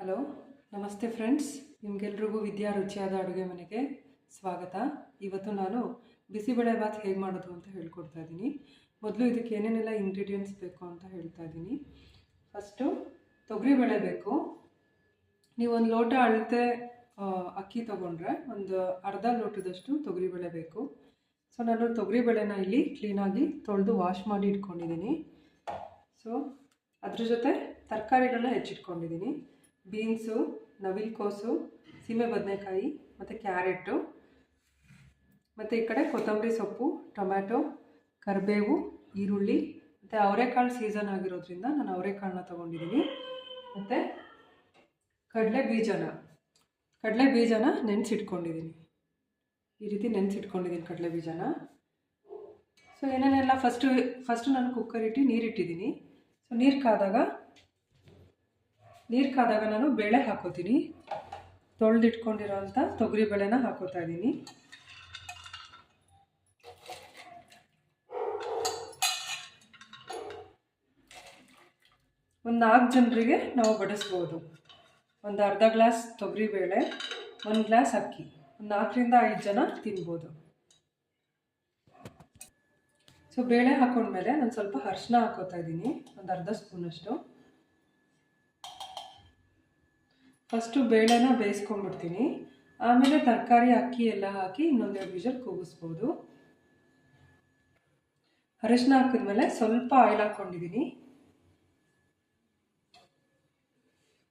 Hello, ನಮಸ್ತೆ friends. ನಿಮಗೆಲ್ರಿಗೂ ವಿದ್ಯಾ ರುಚಿಯಾದ ಅಡುಗೆ ಮನೆಗೆ ಸ್ವಾಗತ. ಇವತ್ತು ನಾನು ಬಿಸಿಬೇಳೆಭಾತ್ ಹೇಗೆ ಮಾಡೋದು ಅಂತ ಹೇಳ್ಕೊಡ್ತಾ ಇದ್ದೀನಿ ಮೊದಲು ಇದಕ್ಕೆ ಏನೇನೆಲ್ಲ ಇಂಗ್ರೀಡಿಯೆಂಟ್ಸ್ ಬೇಕು ಅಂತ ಹೇಳ್ತಾ ಇದ್ದೀನಿ ಫಸ್ಟು ತೊಗರಿಬೇಳೆ ಬೇಕು. ನೀವು ಒಂದು ಲೋಟ ಅಳತೆ ಅಕ್ಕಿ ತೊಗೊಂಡ್ರೆ ಒಂದು ಅರ್ಧ ಲೋಟದಷ್ಟು ತೊಗರಿಬೇಳೆ ಬೇಕು. ಸೊ ನಾನು ತೊಗರಿಬೇಳೆನ ಇಲ್ಲಿ ಕ್ಲೀನಾಗಿ ತೊಳೆದು ವಾಶ್ ಮಾಡಿ ಇಟ್ಕೊಂಡಿದ್ದೀನಿ ಸೊ ಅದ್ರ ಜೊತೆ ತರಕಾರಿಗಳನ್ನ ಹೆಚ್ಚಿಟ್ಕೊಂಡಿದ್ದೀನಿ ಬೀನ್ಸು, ನವಿಲ್ಕೋಸು, ಸೀಮೆ ಬದನೆಕಾಯಿ, ಮತ್ತು ಕ್ಯಾರೆಟು, ಮತ್ತು ಈ ಕಡೆ ಕೊತ್ತಂಬರಿ ಸೊಪ್ಪು, ಟೊಮ್ಯಾಟೊ, ಕರಿಬೇವು, ಈರುಳ್ಳಿ, ಮತ್ತು ಅವರೆಕಾಳು ಸೀಸನ್ ಆಗಿರೋದ್ರಿಂದ ನಾನು ಅವರೆಕಾಳನ್ನ ತೊಗೊಂಡಿದ್ದೀನಿ. ಮತ್ತು ಕಡಲೆ ಬೀಜನ ಕಡಲೆ ಬೀಜನ ನೆನೆಸಿಟ್ಕೊಂಡಿದ್ದೀನಿ. ಈ ರೀತಿ ನೆನೆಸಿಟ್ಕೊಂಡಿದ್ದೀನಿ ಕಡಲೆ ಬೀಜನ. ಸೊ ಏನೇನೆಲ್ಲ ಫಸ್ಟು ಫಸ್ಟು ನಾನು ಕುಕ್ಕರ್ ಇಟ್ಟು ನೀರಿಟ್ಟಿದ್ದೀನಿ. ಸೊ ನೀರು ಕಾದಾಗ ನೀರು ಕಾದಾಗ ನಾನು ಬೇಳೆ ಹಾಕೋತೀನಿ. ತೊಳೆದಿಟ್ಕೊಂಡಿರೋ ಅಂಥ ತೊಗರಿ ಬೇಳೆನ ಹಾಕೋತಾ ಇದ್ದೀನಿ. ಒಂದು ನಾಲ್ಕು ಜನರಿಗೆ ನಾವು ಬಡಿಸ್ಬೋದು. ಒಂದು ಅರ್ಧ ಗ್ಲಾಸ್ ತೊಗರಿ ಬೇಳೆ, ಒಂದು ಗ್ಲಾಸ್ ಅಕ್ಕಿ. ಒಂದು ನಾಲ್ಕರಿಂದ ಐದು ಜನ ತಿನ್ಬೋದು. ಸೊ ಬೇಳೆ ಹಾಕೊಂಡ್ಮೇಲೆ ನಾನು ಸ್ವಲ್ಪ ಅರಿಶಿನ ಹಾಕೋತಾ ಇದ್ದೀನಿ. ಒಂದು ಅರ್ಧ ಸ್ಪೂನಷ್ಟು. ಫಸ್ಟು ಬೇಳೆನ ಬೇಯಿಸ್ಕೊಂಡ್ಬಿಡ್ತೀನಿ. ಆಮೇಲೆ ತರಕಾರಿ, ಅಕ್ಕಿ ಎಲ್ಲ ಹಾಕಿ ಇನ್ನೊಂದೆರಡು ವಿಷಲ್ ಕೂಗಿಸ್ಬೋದು. ಅರಿಶಿನ ಹಾಕಿದ್ಮೇಲೆ ಸ್ವಲ್ಪ ಆಯಿಲ್ ಹಾಕ್ಕೊಂಡಿದ್ದೀನಿ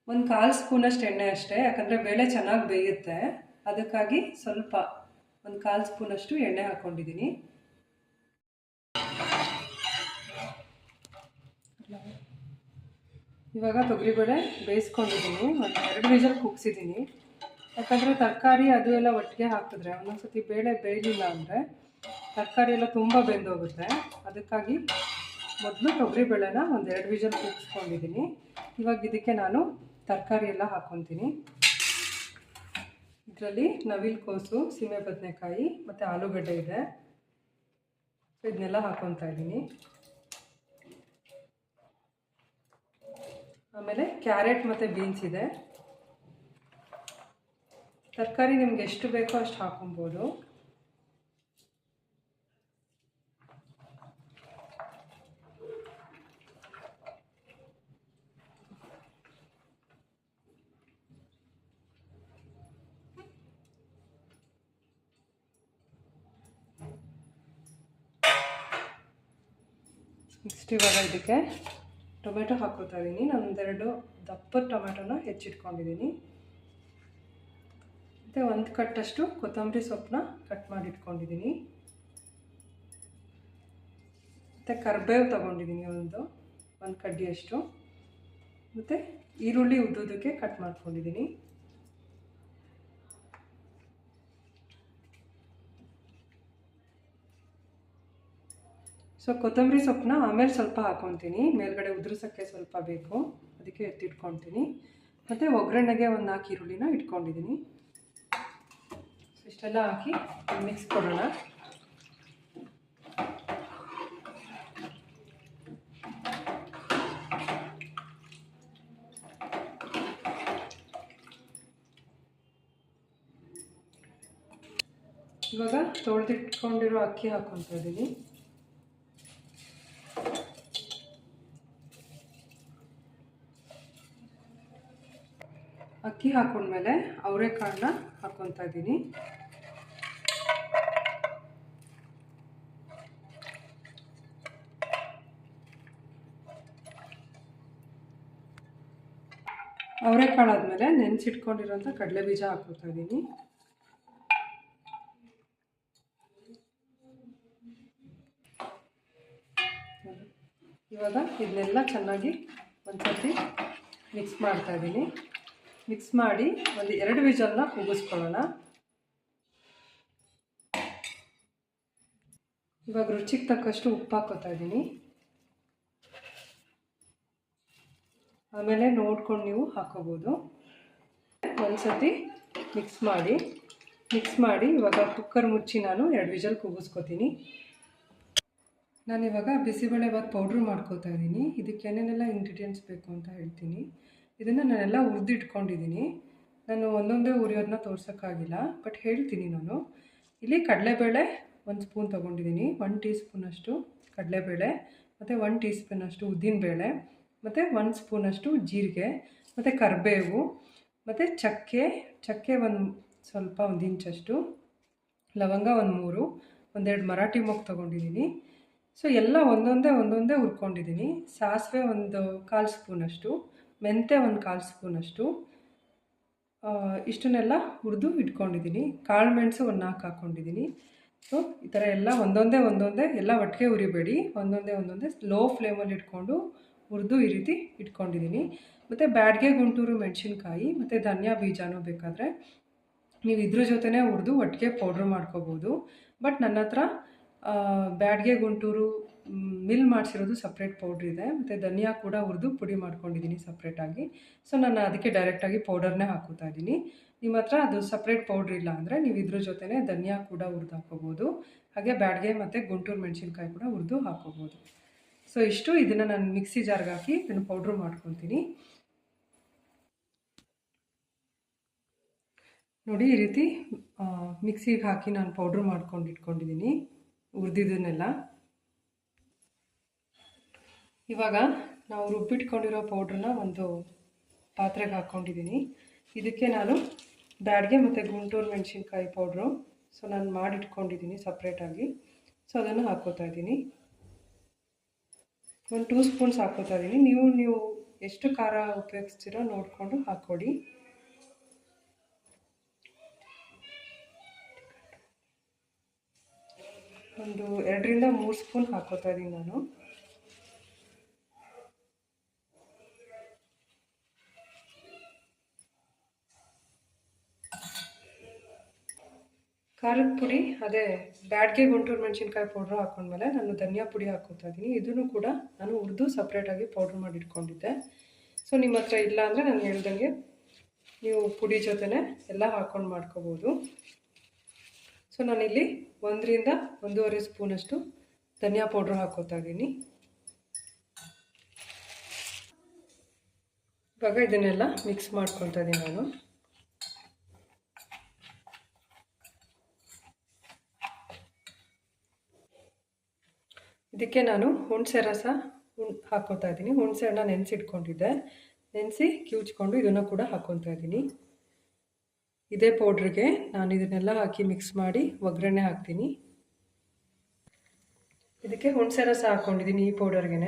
ಒಂದು ಕಾಲು ಸ್ಪೂನಷ್ಟು ಎಣ್ಣೆ ಅಷ್ಟೇ, ಯಾಕಂದರೆ ಬೇಳೆ ಚೆನ್ನಾಗಿ ಬೇಯುತ್ತೆ. ಅದಕ್ಕಾಗಿ ಸ್ವಲ್ಪ ಒಂದು ಕಾಲು ಸ್ಪೂನಷ್ಟು ಎಣ್ಣೆ ಹಾಕ್ಕೊಂಡಿದ್ದೀನಿ ಇವಾಗ ತೊಗರಿಬೇಳೆ ಬೇಯಿಸ್ಕೊಂಡಿದ್ದೀನಿ. ಒಂದು ಎರಡು ವಿಜಲ್ ಕುಗ್ಸಿದ್ದೀನಿ. ಯಾಕಂದರೆ ತರಕಾರಿ ಅದು ಎಲ್ಲ ಒಟ್ಟಿಗೆ ಹಾಕಿದ್ರೆ, ಒಂದೊಂದ್ಸತಿ ಬೇಳೆ ಬೇಯಲಿಲ್ಲ ಅಂದರೆ ತರಕಾರಿ ಎಲ್ಲ ತುಂಬ ಬೆಂದೋಗುತ್ತೆ. ಅದಕ್ಕಾಗಿ ಮೊದಲು ತೊಗರಿಬೇಳೆನ ಒಂದು ಎರಡು ವಿಜಲ್ ಕೂಗಿಸ್ಕೊಂಡಿದ್ದೀನಿ. ಇವಾಗ ಇದಕ್ಕೆ ನಾನು ತರಕಾರಿ ಎಲ್ಲ ಹಾಕ್ಕೊತೀನಿ ಇದರಲ್ಲಿ ನವಿಲು ಕೋಸು ಸೀಮೆ ಬದನೆಕಾಯಿ ಮತ್ತು ಆಲೂಗಡ್ಡೆ ಇದೆ. ಇದನ್ನೆಲ್ಲ ಹಾಕ್ಕೊತಾ ಇದ್ದೀನಿ. ಆಮೇಲೆ ಕ್ಯಾರೆಟ್ ಮತ್ತು ಬೀನ್ಸ್ ಇದೆ. ತರಕಾರಿ ನಿಮ್ಗೆ ಎಷ್ಟು ಬೇಕೋ ಅಷ್ಟು ಹಾಕೊಬೋದು. ನೆಕ್ಸ್ಟ್ ಇವಾಗ ಇದಕ್ಕೆ ಟೊಮೆಟೊ ಹಾಕೋತಾ ಇದ್ದೀನಿ. ನಾನು ಒಂದೆರಡು ದಪ್ಪ ಟೊಮೆಟೊನ ಹೆಚ್ಚಿಟ್ಕೊಂಡಿದ್ದೀನಿ. ಮತ್ತು ಒಂದು ಕಟ್ಟಷ್ಟು ಕೊತ್ತಂಬರಿ ಸೊಪ್ಪನ್ನ ಕಟ್ ಮಾಡಿ ಇಟ್ಕೊಂಡಿದ್ದೀನಿ ಮತ್ತು ಕರ್ಬೇವು ತೊಗೊಂಡಿದ್ದೀನಿ ಒಂದು ಒಂದು ಕಡ್ಡಿಯಷ್ಟು. ಮತ್ತು ಈರುಳ್ಳಿ ಉದ್ದೋದಕ್ಕೆ ಕಟ್ ಮಾಡ್ಕೊಂಡಿದ್ದೀನಿ. ಸೊ ಕೊತ್ತಂಬರಿ ಸೊಪ್ಪನ್ನ ಆಮೇಲೆ ಸ್ವಲ್ಪ ಹಾಕೊತೀನಿ. ಮೇಲ್ಗಡೆ ಉದುರ್ಸೋಕ್ಕೆ ಸ್ವಲ್ಪ ಬೇಕು. ಅದಕ್ಕೆ ಎತ್ತಿಟ್ಕೊತೀನಿ ಮತ್ತು ಒಗ್ಗರಣೆಗೆ ಒಂದು ನಾಲ್ಕು ಈರುಳ್ಳಿನ ಇಟ್ಕೊಂಡಿದ್ದೀನಿ ಇಷ್ಟೆಲ್ಲ ಹಾಕಿ ಮಿಕ್ಸ್ ಕೊಡೋಣ. ಇವಾಗ ತೊಳೆದಿಟ್ಕೊಂಡಿರೋ ಅಕ್ಕಿ ಹಾಕ್ಕೊತಾ ಇದ್ದೀನಿ ಅಕ್ಕಿ ಹಾಕೊಂಡ್ಮೇಲೆ ಅವರೆಕಾಳನ್ನ ಹಾಕ್ಕೊತಾ ಇದ್ದೀನಿ. ಅವರೆಕಾಳು ಆದಮೇಲೆ ನೆನೆಸಿಟ್ಕೊಂಡಿರೋಂಥ ಕಡಲೆ ಬೀಜ ಹಾಕೋತಾ ಇದ್ದೀನಿ. ಇವಾಗ ಇದನ್ನೆಲ್ಲ ಚೆನ್ನಾಗಿ ಒಂದ್ಸತಿ ಮಿಕ್ಸ್ ಮಾಡ್ತಾ ಇದ್ದೀನಿ. ಮಿಕ್ಸ್ ಮಾಡಿ ಒಂದು ಎರಡು ವಿಜಲ್ನ ಕೂಗಿಸ್ಕೊಳ್ಳೋಣ ಇವಾಗ ರುಚಿಗೆ ತಕ್ಕಷ್ಟು ಉಪ್ಪು ಹಾಕೋತಾ ಇದ್ದೀನಿ. ಆಮೇಲೆ ನೋಡ್ಕೊಂಡು ನೀವು ಹಾಕೋಬೋದು ಒಂದ್ಸತಿ ಮಿಕ್ಸ್ ಮಾಡಿ. ಮಿಕ್ಸ್ ಮಾಡಿ ಇವಾಗ ಕುಕ್ಕರ್ ಮುಚ್ಚಿ ನಾನು ಎರಡು ವಿಜಲ್ ಕೂಗಿಸ್ಕೊತೀನಿ ನಾನಿವಾಗ ಬಿಸಿಬೇಳೆ ಭಾತ್ ಪೌಡ್ರ್ ಮಾಡ್ಕೋತಾ ಇದ್ದೀನಿ. ಇದಕ್ಕೆ ಏನೇನೆಲ್ಲ ಇಂಗ್ರೀಡಿಯೆಂಟ್ಸ್ ಬೇಕು ಅಂತ ಹೇಳ್ತೀನಿ. ಇದನ್ನು ನಾನೆಲ್ಲ ಇಟ್ಕೊಂಡಿದ್ದೀನಿ ನಾನು ಒಂದೊಂದೇ ಉರಿಯೋದನ್ನ ತೋರ್ಸೋಕ್ಕಾಗಿಲ್ಲ ಬಟ್ ಹೇಳ್ತೀನಿ ನಾನು. ಇಲ್ಲಿ ಕಡಲೆಬೇಳೆ ಒಂದು ಸ್ಪೂನ್ ತೊಗೊಂಡಿದ್ದೀನಿ ಒನ್ ಟೀ ಸ್ಪೂನಷ್ಟು ಕಡಲೆಬೇಳೆ, ಮತ್ತು ಒನ್ ಟೀ ಸ್ಪೂನಷ್ಟು ಉದ್ದಿನಬೇಳೆ, ಮತ್ತು ಒನ್ ಸ್ಪೂನಷ್ಟು ಜೀರಿಗೆ, ಮತ್ತು ಕರಿಬೇವು, ಮತ್ತು ಚಕ್ಕೆ ಚಕ್ಕೆ ಒಂದು ಸ್ವಲ್ಪ ಒಂದು ಇಂಚಷ್ಟು, ಲವಂಗ ಒಂದು ಮೂರು, ಒಂದೆರಡು ಮರಾಠಿ ಮೊಗ್ ತೊಗೊಂಡಿದ್ದೀನಿ ಸೊ ಎಲ್ಲ ಒಂದೊಂದೇ ಒಂದೊಂದೇ ಹುರ್ಕೊಂಡಿದ್ದೀನಿ ಸಾಸಿವೆ ಒಂದು ಕಾಲು ಸ್ಪೂನಷ್ಟು ಮೆಂತೆ ಒಂದು ಕಾಲು ಸ್ಪೂನಷ್ಟು. ಇಷ್ಟನ್ನೆಲ್ಲ ಹುರಿದು ಇಟ್ಕೊಂಡಿದ್ದೀನಿ. ಕಾಳು ಮೆಣಸು ಒಂದು ನಾಲ್ಕು ಹಾಕ್ಕೊಂಡಿದ್ದೀನಿ ಸೊ ಈ ಥರ ಎಲ್ಲ ಒಂದೊಂದೇ ಒಂದೊಂದೇ ಎಲ್ಲ ಒಟ್ಟಿಗೆ ಉರಿಬೇಡಿ ಒಂದೊಂದೇ ಒಂದೊಂದೇ ಲೋ ಫ್ಲೇಮಲ್ಲಿ ಇಟ್ಕೊಂಡು ಹುರಿದು ಈ ರೀತಿ ಇಟ್ಕೊಂಡಿದ್ದೀನಿ. ಮತ್ತು ಬ್ಯಾಡ್ಗೆ ಗುಂಟೂರು ಮೆಣಸಿನ್ಕಾಯಿ, ಮತ್ತು ಧನಿಯಾ ಬೀಜನೂ ಬೇಕಾದರೆ ನೀವು ಇದ್ರ ಜೊತೆನೇ ಹುರಿದು ಒಟ್ಟಿಗೆ ಪೌಡ್ರ್ ಮಾಡ್ಕೋಬೋದು. ಬಟ್ ನನ್ನ ಹತ್ರ ಬ್ಯಾಡ್ಗೆ ಗುಂಟೂರು ಮಿಲ್ ಮಾಡಿಸಿರೋದು ಸಪ್ರೇಟ್ ಪೌಡ್ರ್ ಇದೆ. ಮತ್ತು ಧನಿಯಾ ಕೂಡ ಹುರಿದು ಪುಡಿ ಮಾಡ್ಕೊಂಡಿದ್ದೀನಿ ಸಪ್ರೇಟಾಗಿ ಸೊ ನಾನು ಅದಕ್ಕೆ ಡೈರೆಕ್ಟಾಗಿ ಪೌಡರ್ನೇ ಹಾಕೋತಾ ಇದ್ದೀನಿ. ನಿಮ್ಮ ಹತ್ರ ಅದು ಸಪ್ರೇಟ್ ಪೌಡ್ರ್ ಇಲ್ಲ ಅಂದರೆ ನೀವು ಇದ್ರ ಜೊತೆನೇ ಧನಿಯಾ ಕೂಡ ಹುರಿದು ಹಾಕೋಬೋದು. ಹಾಗೆ ಬ್ಯಾಡ್ಗೆ ಮತ್ತು ಗುಂಟೂರು ಮೆಣಸಿನ್ಕಾಯಿ ಕೂಡ ಹುರಿದು ಹಾಕೋಬೋದು. ಸೊ ಇಷ್ಟು. ಇದನ್ನು ನಾನು ಮಿಕ್ಸಿ ಜಾರ್ಗೆ ಹಾಕಿ ಇದನ್ನು ಪೌಡ್ರ್ ಮಾಡ್ಕೊತೀನಿ ನೋಡಿ, ಈ ರೀತಿ ಮಿಕ್ಸಿಗೆ ಹಾಕಿ ನಾನು ಪೌಡ್ರ್ ಮಾಡ್ಕೊಂಡು ಇಟ್ಕೊಂಡಿದ್ದೀನಿ. ಹುರಿದಿದ್ದನ್ನೆಲ್ಲ. ಇವಾಗ ನಾವು ರುಬ್ಬಿಟ್ಕೊಂಡಿರೋ ಪೌಡ್ರನ್ನ ಒಂದು ಪಾತ್ರೆಗೆ ಹಾಕ್ಕೊಂಡಿದ್ದೀನಿ. ಇದಕ್ಕೆ ನಾನು ಬ್ಯಾಡ್ಗೆ ಮತ್ತು ಗುಂಟೂರು ಮೆಣಸಿನ್ಕಾಯಿ ಪೌಡ್ರು ಸೊ ನಾನು ಮಾಡಿಟ್ಕೊಂಡಿದ್ದೀನಿ ಸಪ್ರೇಟಾಗಿ ಸೊ ಅದನ್ನು ಹಾಕ್ಕೋತಾ ಇದ್ದೀನಿ. ಒಂದು ಟೂ ಸ್ಪೂನ್ಸ್ ಹಾಕ್ಕೋತಾ ಇದ್ದೀನಿ. ನೀವು ನೀವು ಎಷ್ಟು ಖಾರ ಉಪಯೋಗಿಸ್ತೀರೋ ನೋಡಿಕೊಂಡು ಹಾಕ್ಕೊಡಿ. ಒಂದು ಎರಡರಿಂದ ಮೂರು ಸ್ಪೂನ್ ಹಾಕ್ಕೋತಾ ಇದ್ದೀನಿ ನಾನು. ಖಾರದ ಪುಡಿ, ಅದೇ ಬ್ಯಾಡ್ಗೆ ಗುಂಟೂರು ಮೆಣಸಿನ್ಕಾಯಿ ಪೌಡ್ರು ಹಾಕೊಂಡ್ಮೇಲೆ ನಾನು ಧನಿಯಾ ಪುಡಿ ಹಾಕೋತಾ ಇದ್ದೀನಿ ಇದನ್ನು ಕೂಡ ನಾನು ಹುರಿದು ಸಪ್ರೇಟಾಗಿ ಪೌಡ್ರ್ ಮಾಡಿ ಇಟ್ಕೊಂಡಿದ್ದೆ. ಸೊ ನಿಮ್ಮ ಹತ್ರ ಇಲ್ಲ ಅಂದರೆ ನಾನು ಹೇಳ್ದಂಗೆ ನೀವು ಪುಡಿ ಜೊತೆನೇ ಎಲ್ಲ ಹಾಕ್ಕೊಂಡು ಮಾಡ್ಕೋಬೋದು. ಸೊ ನಾನಿಲ್ಲಿ ಒಂದರಿಂದ ಒಂದೂವರೆ ಸ್ಪೂನಷ್ಟು ಧನಿಯಾ ಪೌಡ್ರ್ ಹಾಕೋತಾ ಇದ್ದೀನಿ ಇವಾಗ ಇದನ್ನೆಲ್ಲ ಮಿಕ್ಸ್ ಮಾಡ್ಕೊತಾ ಇದ್ದೀನಿ ನಾನು. ಇದಕ್ಕೆ ನಾನು ಹುಣಸೆ ರಸ ಹುಣ್ ಹಾಕ್ಕೊತಾ ಇದ್ದೀನಿ. ಹುಣಸೆ ಹಣ್ಣ ನೆನೆಸಿಟ್ಕೊಂಡಿದ್ದೆ. ನೆನೆಸಿ ಕಿವುಚ್ಕೊಂಡು ಇದನ್ನು ಕೂಡ ಹಾಕ್ಕೊತಾ ಇದ್ದೀನಿ. ಇದೇ ಪೌಡ್ರಿಗೆ ನಾನು ಇದನ್ನೆಲ್ಲ ಹಾಕಿ ಮಿಕ್ಸ್ ಮಾಡಿ ಒಗ್ಗರಣೆ ಹಾಕ್ತೀನಿ. ಇದಕ್ಕೆ ಹುಣಸೆ ರಸ ಹಾಕ್ಕೊಂಡಿದ್ದೀನಿ ಈ ಪೌಡರ್ಗೆ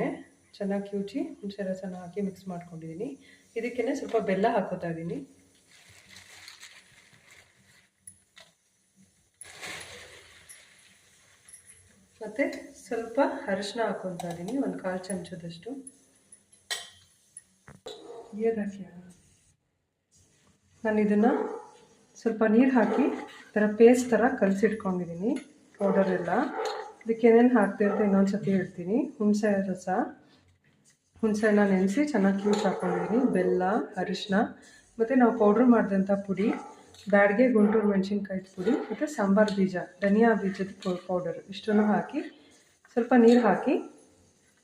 ಚೆನ್ನಾಗಿ ಕಿವುಚಿ ಹುಣಸೆ ರಸನ ಹಾಕಿ ಮಿಕ್ಸ್ ಮಾಡ್ಕೊಂಡಿದ್ದೀನಿ. ಇದಕ್ಕೇ ಸ್ವಲ್ಪ ಬೆಲ್ಲ ಹಾಕೋತಾ ಇದ್ದೀನಿ. ಮತ್ತು ಸ್ವಲ್ಪ ಅರಿಶಿನ ಹಾಕ್ಕೊತಾ ಇದ್ದೀನಿ ಒಂದು ಕಾಲು ಚಮಚದಷ್ಟು. ನಾನು ಇದನ್ನು ಸ್ವಲ್ಪ ನೀರು ಹಾಕಿ ಥರ ಪೇಸ್ಟ್ ಥರ ಕಲಸಿಟ್ಕೊಂಡಿದ್ದೀನಿ ಪೌಡರ್ ಎಲ್ಲ. ಇದಕ್ಕೆ ಏನೇನು ಹಾಕ್ತೀವಿ ಅಂತ ಇನ್ನೊಂದು ಸತಿ ಹೇಳ್ತೀನಿ. ಹುಣಸೆ ರಸ. ಹುಣಸೆ ಹಣ್ಣ ನೆನೆಸಿ ಚೆನ್ನಾಗಿ ಕ್ಯೂಸ್ ಹಾಕ್ಕೊಂಡಿದ್ದೀನಿ ಬೆಲ್ಲ ಅರಿಶಿನ ಮತ್ತು ನಾವು ಪೌಡ್ರ್ ಮಾಡಿದಂಥ ಪುಡಿ, ಬ್ಯಾಡ್ಗೆ, ಗುಂಟೂರು, ಮೆಣಸಿನ್ಕಾಯಿ ಪುಡಿ, ಮತ್ತು ಸಾಂಬಾರು ಬೀಜ, ಧನಿಯಾ ಬೀಜದ ಪೌಡರ್ ಇಷ್ಟನ್ನು ಹಾಕಿ ಸ್ವಲ್ಪ ನೀರು ಹಾಕಿ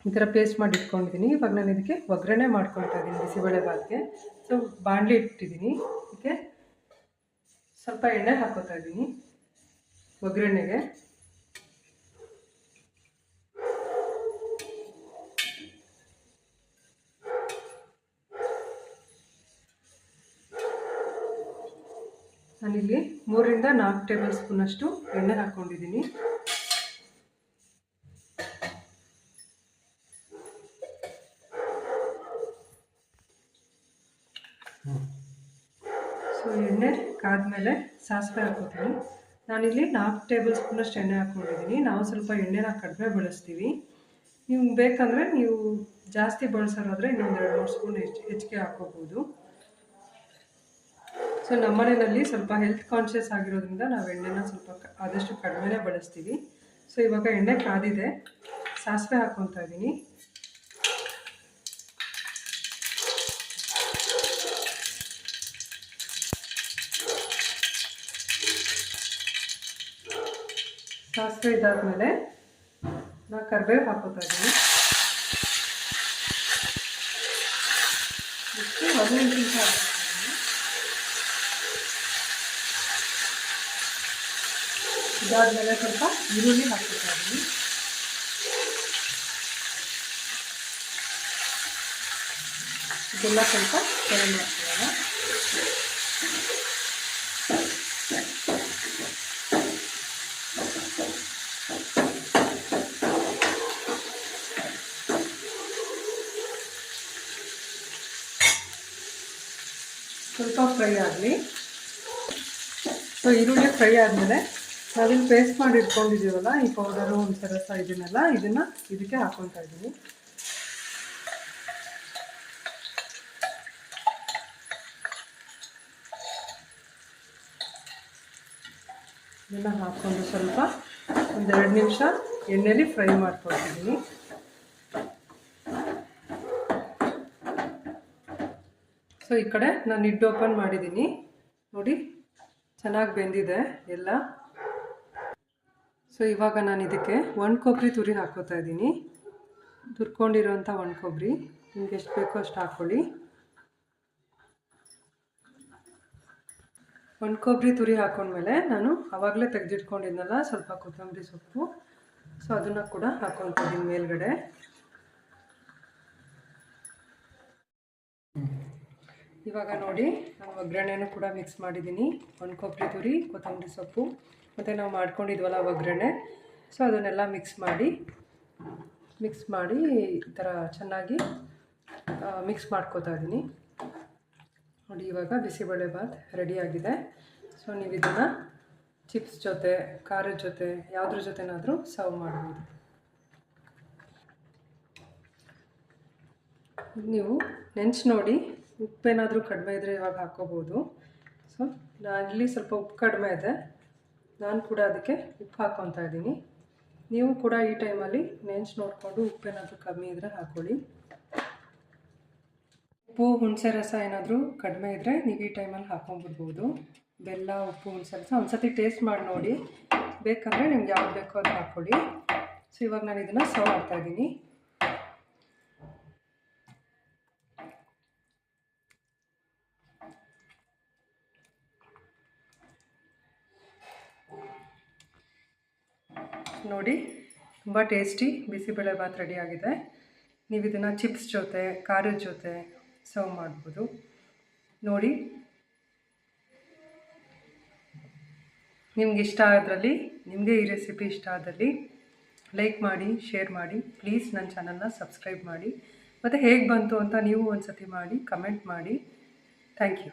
ಈ ಥರ ಪೇಸ್ಟ್ ಮಾಡಿ ಇಟ್ಕೊಂಡಿದ್ದೀನಿ ಇವಾಗ ನಾನು ಇದಕ್ಕೆ ಒಗ್ಗರಣೆ ಮಾಡ್ಕೊಳ್ತಾ ಇದ್ದೀನಿ ಬಿಸಿಬೇಳೆ ಭಾತ್ಗೆ ಸೊ ಬಾಣಲಿ ಇಟ್ಟಿದ್ದೀನಿ ಇದಕ್ಕೆ ಸ್ವಲ್ಪ ಎಣ್ಣೆ ಹಾಕೋತಾ ಇದ್ದೀನಿ ಒಗ್ಗರಣೆಗೆ. ನಾನಿಲ್ಲಿ ಮೂರರಿಂದ ನಾಲ್ಕು ಟೇಬಲ್ ಸ್ಪೂನಷ್ಟು ಎಣ್ಣೆ ಹಾಕ್ಕೊಂಡಿದ್ದೀನಿ ಸೊ ಎಣ್ಣೆ ಕಾದ್ಮೇಲೆ ಸಾಸಿವೆ ಹಾಕೋತೀನಿ. ನಾನಿಲ್ಲಿ ನಾಲ್ಕು ಟೇಬಲ್ ಸ್ಪೂನಷ್ಟು ಎಣ್ಣೆ ಹಾಕ್ಕೊಂಡಿದ್ದೀನಿ. ನಾವು ಸ್ವಲ್ಪ ಎಣ್ಣೆನ ಕಡಿಮೆ ಬಳಸ್ತೀವಿ. ನೀವು ಬೇಕಂದರೆ ನೀವು ಜಾಸ್ತಿ ಬಳಸೋರಾದರೆ ಇನ್ನೊಂದು ಎರಡು ಮೂರು ಸ್ಪೂನ್ ಹೆಚ್ಚು ಹೆಚ್ಚಿಗೆ ಹಾಕೋಬೋದು. ಸೊ, ನಮ್ಮನೆಯಲ್ಲಿ ಸ್ವಲ್ಪ ಹೆಲ್ತ್ ಕಾನ್ಷಿಯಸ್ ಆಗಿರೋದ್ರಿಂದ ನಾವು ಎಣ್ಣೆನ ಸ್ವಲ್ಪ ಆದಷ್ಟು ಕಡಿಮೆನೇ ಬಳಸ್ತೀವಿ. ಸೊ, ಇವಾಗ ಎಣ್ಣೆ ಕಾದಿದೆ. ಸಾಸಿವೆ ಹಾಕ್ಕೊತಾ ಇದ್ದೀನಿ. ಸಾಸಿವೆ ಇದಾದ್ಮೇಲೆ ನಾ ಕರಿಬೇವು ಹಾಕೋತಾ ಇದ್ದೀನಿ ಇಷ್ಟು ಹದಿನೆಂಟು ನಿಮಿಷ ಇದಾದ್ಮೇಲೆ ಸ್ವಲ್ಪ ಈರುಳ್ಳಿ ಹಾಕ್ಕೊತಾ ಇದ್ದೀನಿ ಇದೆಲ್ಲ ಸ್ವಲ್ಪ ಫ್ರೈ ಮಾಡ್ಕೊಳ್ಳೋಣ ಸ್ವಲ್ಪ ಫ್ರೈ ಆಗಲಿ. ಸೊ ಈರುಳ್ಳಿ ಫ್ರೈ ಆದಮೇಲೆ ನಾವಿಲ್ಲಿ ಪೇಸ್ಟ್ ಮಾಡಿ ಇಟ್ಕೊಂಡಿದ್ದೀವಲ್ಲ, ಈ ಪೌಡರು ಒಂದು ರಸ ಇದನ್ನೆಲ್ಲ ಇದನ್ನು ಇದಕ್ಕೆ ಹಾಕ್ಕೊತಾ ಇದ್ದೀನಿ ಇದನ್ನು ಹಾಕ್ಕೊಂಡು ಸ್ವಲ್ಪ ಒಂದೆರಡು ನಿಮಿಷ ಎಣ್ಣೆಲಿ ಫ್ರೈ ಮಾಡ್ಕೊಳ್ತಿದ್ದೀನಿ. ಸೊ ಈ ಕಡೆ ನಾನು ಇಡ್ಡು ಓಪನ್ ಮಾಡಿದ್ದೀನಿ ನೋಡಿ, ಚೆನ್ನಾಗಿ ಬೆಂದಿದೆ ಎಲ್ಲ. ಸೊ ಇವಾಗ ನಾನು ಇದಕ್ಕೆ ಒಣ ಕೊಬ್ಬರಿ ತುರಿ ಹಾಕೋತಾ ಇದ್ದೀನಿ ತುರ್ಕೊಂಡಿರೋಂಥ ಒಣ ಕೊಬ್ಬರಿ ನಿಮ್ಗೆ ಎಷ್ಟು ಬೇಕೋ ಅಷ್ಟು ಹಾಕ್ಕೊಳ್ಳಿ ಒಣ ಕೊಬ್ಬರಿ ತುರಿ ಹಾಕೊಂಡ್ಮೇಲೆ ನಾನು ಆವಾಗಲೇ ತೆಗೆದಿಟ್ಕೊಂಡಿದ್ನಲ್ಲ, ಸ್ವಲ್ಪ ಕೊತ್ತಂಬರಿ ಸೊಪ್ಪು. ಸೊ ಅದನ್ನು ಕೂಡ ಹಾಕ್ಕೊಳ್ತಿದ್ದೀನಿ ಮೇಲ್ಗಡೆ. ಇವಾಗ ನೋಡಿ ನಾನು ಒಗ್ಗರಣೆನೂ ಕೂಡ ಮಿಕ್ಸ್ ಮಾಡಿದ್ದೀನಿ ಒಂದು ಕೊಬ್ಬರಿ ತುರಿ, ಕೊತ್ತಂಬರಿ ಸೊಪ್ಪು. ಮತ್ತು ನಾವು ಮಾಡ್ಕೊಂಡಿದ್ವಲ್ಲ ಒಗ್ಗರಣೆ. ಸೊ ಅದನ್ನೆಲ್ಲ ಮಿಕ್ಸ್ ಮಾಡಿ ಮಿಕ್ಸ್ ಮಾಡಿ ಈ ಥರ ಚೆನ್ನಾಗಿ ಮಿಕ್ಸ್ ಮಾಡ್ಕೋತಾ ಇದ್ದೀನಿ ನೋಡಿ, ಇವಾಗ ಬಿಸಿಬೇಳೆ ಬಾತ್ ರೆಡಿಯಾಗಿದೆ ಸೊ ನೀವು ಇದನ್ನು ಚಿಪ್ಸ್ ಜೊತೆ, ಖಾರದ ಜೊತೆ, ಯಾವುದ್ರ ಜೊತೆನಾದರೂ ಸರ್ವ್ ಮಾಡ್ಬೋದು. ನೀವು ನೆನ್ಸ್ ನೋಡಿ ಉಪ್ಪೇನಾದರೂ ಕಡಿಮೆ ಇದ್ದರೆ ಇವಾಗ ಹಾಕ್ಕೋಬೋದು ಸೊ ಇಲ್ಲಿ ಸ್ವಲ್ಪ ಉಪ್ಪು ಕಡಿಮೆ ಇದೆ. ನಾನು ಕೂಡ ಅದಕ್ಕೆ ಉಪ್ಪು ಹಾಕ್ಕೊತಾ ಇದ್ದೀನಿ. ನೀವು ಕೂಡ ಈ ಟೈಮಲ್ಲಿ ನೆಂಚು ನೋಡಿಕೊಂಡು ಉಪ್ಪೇನಾದರೂ ಕಮ್ಮಿ ಇದ್ದರೆ ಹಾಕ್ಕೊಳ್ಳಿ ಉಪ್ಪು ಹುಣಸೆ ರಸ ಏನಾದರೂ ಕಡಿಮೆ ಇದ್ದರೆ ನೀವು ಈ ಟೈಮಲ್ಲಿ ಹಾಕ್ಕೊಂಡ್ಬಿಡ್ಬೋದು ಬೆಲ್ಲ, ಉಪ್ಪು, ಹುಣಸೆ ರಸ ಒಂದ್ಸತಿ ಟೇಸ್ಟ್ ಮಾಡಿ ನೋಡಿ. ಬೇಕಂದರೆ ನಿಮ್ಗೆ ಯಾವ್ದು ಬೇಕೋ ಅದು ಹಾಕ್ಕೊಳ್ಳಿ ಸೊ ಇವಾಗ ನಾನು ಇದನ್ನು ಸರ್ವ್ ಮಾಡ್ತಾಯಿದ್ದೀನಿ ನೋಡಿ ತುಂಬ ಟೇಸ್ಟಿ ಬಿಸಿಬೇಳೆ ಭಾತ್ ರೆಡಿಯಾಗಿದೆ. ನೀವು ಇದನ್ನು ಚಿಪ್ಸ್ ಜೊತೆ, ಖಾರದ ಜೊತೆ ಸರ್ವ್ ಮಾಡ್ಬೋದು. ನೋಡಿ. ನಿಮ್ಗೆ ಇಷ್ಟ ಆದ್ರಲ್ಲಿ, ನಿಮಗೆ ಈ ರೆಸಿಪಿ ಇಷ್ಟ ಆದಲ್ಲಿ ಲೈಕ್ ಮಾಡಿ, ಶೇರ್ ಮಾಡಿ, ಪ್ಲೀಸ್ ನನ್ನ ಚಾನಲ್ನ ಸಬ್ಸ್ಕ್ರೈಬ್ ಮಾಡಿ. ಮತ್ತು ಹೇಗೆ ಬಂತು ಅಂತ ನೀವು ಒಂದು ಸತಿ ಮಾಡಿ, ಕಮೆಂಟ್ ಮಾಡಿ. Thank you.